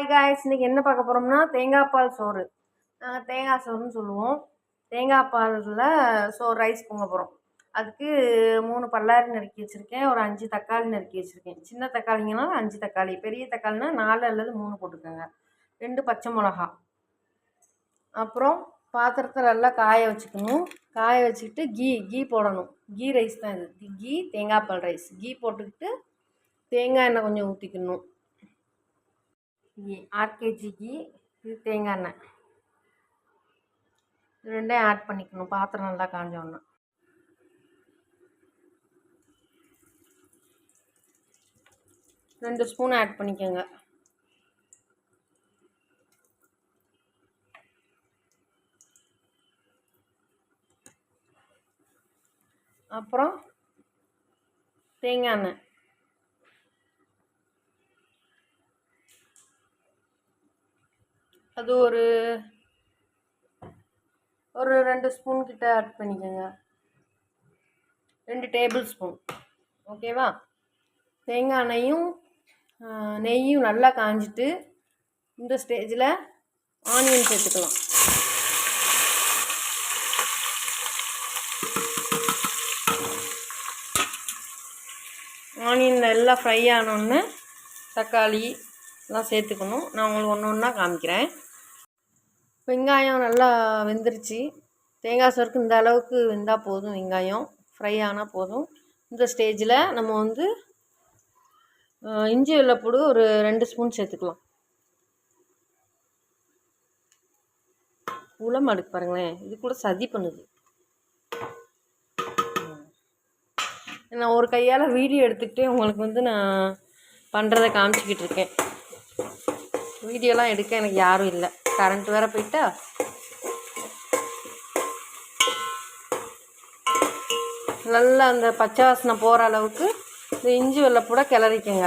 Hi guys இன்றைக்கி என்ன பார்க்க போகிறோம்னா தேங்காய் பால் சோறு. நாங்கள் தேங்காய் சோறுன்னு சொல்லுவோம். தேங்காய் பாலில் சோறு ரைஸ் பொங்க போகிறோம் அதுக்கு மூணு பல்லாரி நறுக்கி வச்சுருக்கேன். ஒரு அஞ்சு தக்காளி நறுக்கி வச்சுருக்கேன். சின்ன தக்காளிங்கன்னா அஞ்சு தக்காளி பெரிய தக்காளினா நாலு அல்லது மூணு போட்டுக்கோங்க. ரெண்டு பச்சை மிளகா. அப்புறம் பாத்திரத்தை நல்லா காய வச்சுக்கணும். காய வச்சுக்கிட்டு கீ கீ போடணும். கீ ரைஸ் தான் இது. கீ தேங்காய் பால் ரைஸ். கீ போட்டுக்கிட்டு தேங்காய் எண்ணெய் கொஞ்சம் ஊற்றிக்கணும் கீ ஆறு கேஜி கீ இது தேங்காய் எண்ணெய் இது ரெண்டையும் ஆட் பண்ணிக்கணும். பாத்திரம் நல்லா காஞ்சோன்னா ரெண்டு ஸ்பூன் ஆட் பண்ணிக்கோங்க. அப்புறம் தேங்காய் எண்ணெய். அது ஒரு ஒரு ரெண்டு ஸ்பூன் கிட்ட ஆட் பண்ணிக்கோங்க. ரெண்டு டேபிள் ஸ்பூன் ஓகேவா தேங்காய் எண்ணெயும் நெய்யும் நல்லா காஞ்சிட்டு இந்த ஸ்டேஜில் ஆனியன் சேர்த்துக்கலாம். ஆனியன் நல்லா ஃப்ரை ஆனோடனே தக்காளி எல்லாம் சேர்த்துக்கணும். நான் உங்களுக்கு ஒன்று ஒன்றா காமிக்கிறேன். வெங்காயம் நல்லா வெந்துருச்சு. தேங்காய் சோறுக்கு இந்த அளவுக்கு வெந்தால் போதும் வெங்காயம். ஃப்ரை ஆனால் போதும். இந்த ஸ்டேஜில் நம்ம வந்து இஞ்சி வெள்ளைப்பூடு ஒரு ரெண்டு ஸ்பூன் சேர்த்துக்கலாம். உளம் அடுக்கு பாருங்களேன். இது கூட சதி பண்ணுது. நான் ஒரு கையால் வீடியோ எடுத்துக்கிட்டே உங்களுக்கு வந்து நான் பண்ணுறதை காமிச்சிக்கிட்டு இருக்கேன். வீடியோலாம் எடுக்க எனக்கு யாரும் இல்லை. கரண்ட் வேறு போயிட்டா? நல்லா அந்த பச்சை வாசனை போகிற அளவுக்கு இந்த இஞ்சி வெள்ளை கூட கிளறிக்கங்க.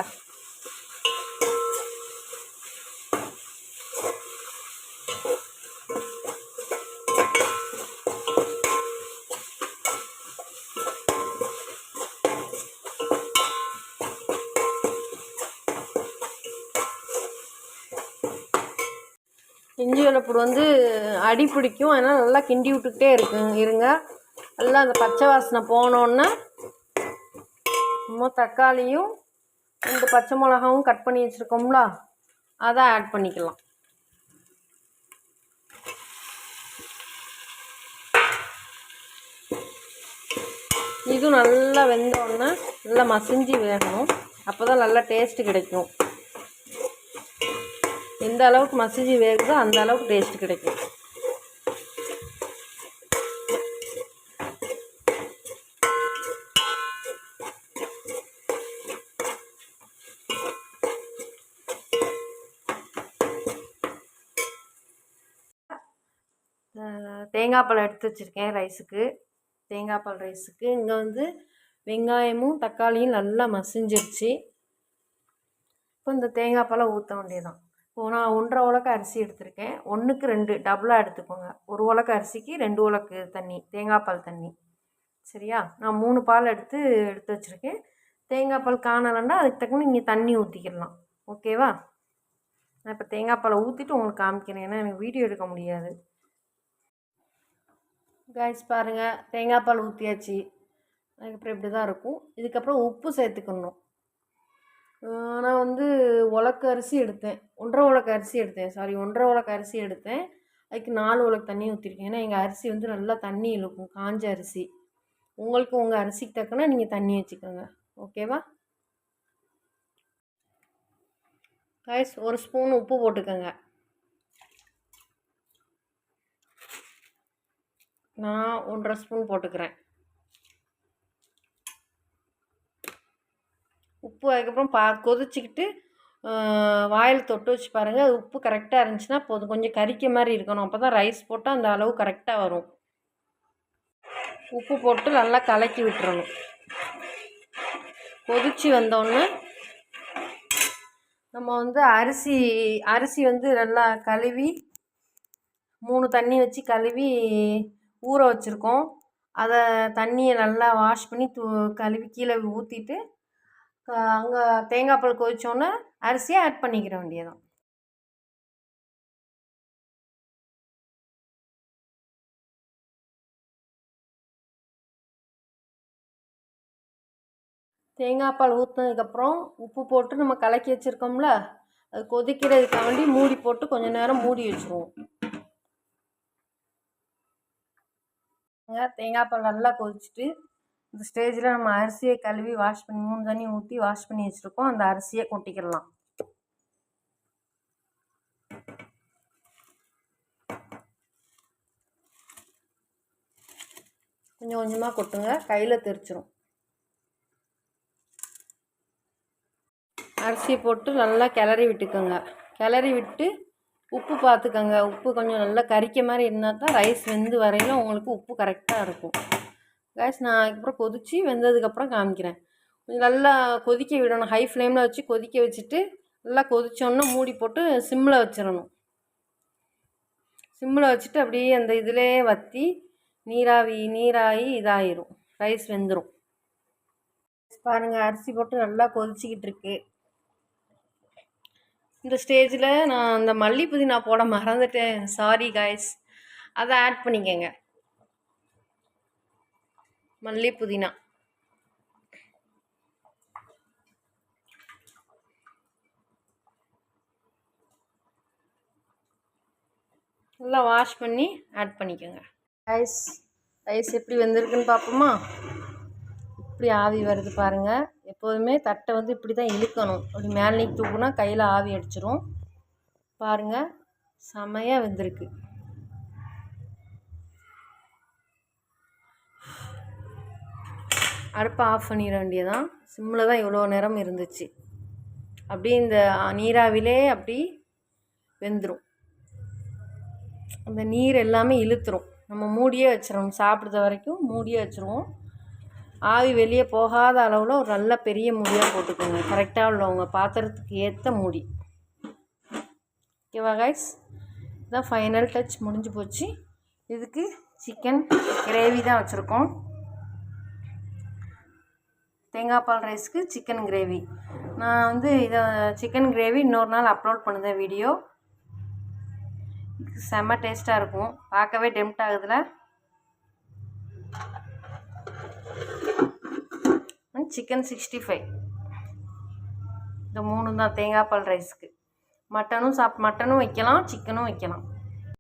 இஞ்சி வெள்ளைப்பூடு வந்து அடி பிடிக்கும். அதனால் நல்லா கிண்டி விட்டுக்கிட்டே இருக்குங்க இருங்க. நல்லா அந்த பச்சை வாசனை போனோன்னே இன்னும் தக்காளியும் ரெண்டு பச்சை மிளகாவும் கட் பண்ணி வச்சுருக்கோம்ல அதை ஆட் பண்ணிக்கலாம். இதுவும் நல்லா வெந்தோடனே நல்லா மசிஞ்சு வேகணும். அப்போ தான் நல்லா டேஸ்ட்டு கிடைக்கும். எந்த அளவுக்கு மசிஞ்சு வேகுதோ அந்த அளவுக்கு டேஸ்ட் கிடைக்கும். தேங்காய் பழம் எடுத்து வச்சுருக்கேன் ரைஸுக்கு தேங்காய் பால் ரைஸுக்கு இங்கே வந்து வெங்காயமும் தக்காளியும் நல்லா மசிஞ்சிருச்சு. இப்போ இந்த தேங்காய் பழம் ஊற்ற வேண்டியதான் நான் ஒன்றரை உலக அரிசி எடுத்திருக்கேன். ஒன்றுக்கு ரெண்டு டபுளாக எடுத்துக்கோங்க. ஒரு உலக அரிசிக்கு ரெண்டு உலக்கு தண்ணி தேங்காய் பால் தண்ணி. சரியா? நான் மூணு பால் எடுத்து எடுத்து வச்சுருக்கேன். தேங்காய் பால் காணலைன்னா அதுக்கு தக்கன நீங்கள் தண்ணி ஊற்றிக்கிடலாம் ஓகேவா நான் இப்போ தேங்காய் பாலை ஊற்றிட்டு உங்களுக்கு காமிக்கிறேன். ஏன்னா எனக்கு வீடியோ எடுக்க முடியாது. காய்ஸ் பாருங்கள் தேங்காய் பால் ஊற்றியாச்சு அதுக்கப்புறம் இப்படி தான் இருக்கும். இதுக்கப்புறம் உப்பு சேர்த்துக்கணும். நான் வந்து உலக்கு அரிசி எடுத்தேன். ஒன்றரை உலக்கு அரிசி எடுத்தேன். சாரி ஒன்றரை உலக்கு அரிசி எடுத்தேன். அதுக்கு நாலு உலக்கு தண்ணி ஊற்றிருக்கேன் ஏன்னா எங்கள் அரிசி வந்து நல்லா தண்ணி இழுக்கும். காஞ்ச அரிசி. உங்களுக்கு உங்கள் அரிசிக்கு தக்கன நீங்கள் தண்ணி வச்சுக்கோங்க. ஓகேவா கைஸ் ஒரு ஸ்பூன் உப்பு போட்டுக்கோங்க. நான் ஒன்றரை ஸ்பூன் போட்டுக்கிறேன். உப்பு அதுக்கப்புறம் பா கொதிச்சிக்கிட்டு வாயில் தொட்டு வச்சு பாருங்கள் அது உப்பு கரெக்டாக இருந்துச்சுன்னா போதும். கொஞ்சம் கறிக்க மாதிரி இருக்கணும். அப்போ தான் ரைஸ் போட்டால் அந்த அளவு கரெக்டாக வரும். உப்பு போட்டு நல்லா கலக்கி விட்டுறணும். கொதிச்சு வந்தோடனே நம்ம வந்து அரிசி அரிசி வந்து நல்லா கழுவி மூணு தண்ணி வச்சு கழுவி ஊற வச்சுருக்கோம். அதை தண்ணியை நல்லா வாஷ் பண்ணி தூ கழுவி கீழே ஊற்றிட்டு அங்கே தேங்காய் பால் கொதித்தோன்னே அரிசியை ஆட் பண்ணிக்கிற வேண்டியதான் தேங்காய் பால் ஊற்றினதுக்கப்புறம் உப்பு போட்டு நம்ம கலக்கி வச்சுருக்கோம்ல அது கொதிக்கிறதுக்காண்டி மூடி போட்டு கொஞ்சம் நேரம் மூடி வச்சுருவோம். தேங்காய் பால் நல்லா கொதிச்சுட்டு இந்த ஸ்டேஜில் நம்ம அரிசியை கழுவி வாஷ் பண்ணி மூணு தண்ணி ஊற்றி வாஷ் பண்ணி வச்சுருக்கோம். அந்த அரிசியை கொட்டிக்கிடலாம். கொஞ்சம் கொஞ்சமாக கொட்டுங்க. கையில் தெரிச்சிரும். அரிசியை போட்டு நல்லா கிளறி விட்டுக்கோங்க. கிளறி விட்டு உப்பு பார்த்துக்கோங்க. உப்பு கொஞ்சம் நல்லா கறிக்க மாதிரி இருந்தால் தான் ரைஸ் வெந்து வரையிலும் உங்களுக்கு உப்பு கரெக்டாக இருக்கும். கேஸ் நான் அதுக்கப்புறம் கொதித்து வெந்ததுக்கப்புறம் காமிக்கிறேன். கொஞ்சம் நல்லா கொதிக்க விடணும். ஹை ஃப்ளேமில் வச்சு கொதிக்க வச்சுட்டு நல்லா கொதிச்சோன்னே மூடி போட்டு சிம்மில் வச்சிடணும். சிம்மில் வச்சுட்டு அப்படியே அந்த இதிலே வற்றி நீராவி நீராகி இதாயிரும். ரைஸ் வெந்துடும் பாருங்கள் அரிசி போட்டு நல்லா கொதிச்சிக்கிட்டு இருக்கு. இந்த ஸ்டேஜில் நான் அந்த மல்லி புதினா போட மறந்துட்டேன். சாரி காய்ஸ் அதை ஆட் பண்ணிக்கங்க. மல்லி புதினா. நல்லா வாஷ் பண்ணி ஆட் பண்ணிக்கோங்க. ரைஸ் ரைஸ் எப்படி வெந்திருக்குன்னு பார்ப்போமா? இப்படி ஆவி வருது பாருங்கள் எப்போதுமே தட்டை வந்து இப்படி தான் இழுக்கணும். அப்படி மேலே நீக்கி தூக்குனா கையில் ஆவி அடிச்சிரும். பாருங்கள் செமையாக வெந்திருக்கு. அடுப்பை ஆஃப் பண்ணிட வேண்டியதான் சிம்மில் தான் இவ்வளோ நேரம் இருந்துச்சு. அப்படியே இந்த நீராவிலே அப்படி வெந்துடும் அந்த நீர் எல்லாமே இழுத்துரும். நம்ம மூடியே வச்சிடணும் சாப்பிட்ற வரைக்கும் மூடியே வச்சுருவோம். ஆவி வெளியே போகாத அளவில் ஒரு நல்ல பெரிய மூடியாக போட்டுக்கோங்க. கரெக்டாக உள்ளவங்க. பாத்திரத்துக்கு ஏற்ற மூடி. ஓகேவா கைஸ் இதான் ஃபைனல் டச் முடிஞ்சு போச்சு. இதுக்கு சிக்கன் கிரேவி தான் வச்சுருக்கோம். தேங்காய் பால் ரைஸ்க்கு சிக்கன் கிரேவி. நான் வந்து இதை சிக்கன் கிரேவி இன்னொரு நாள் அப்லோட் பண்ணுதேன் வீடியோ. செம்ம டேஸ்ட்டாக இருக்கும். பார்க்கவே டெம்ட் ஆகுதுல. Chicken sixty five. இந்த மூணு தான் தேங்காய் பால் ரைஸ்க்கு. மட்டனும் சாப் மட்டனும் வைக்கலாம் சிக்கனும் வைக்கலாம்.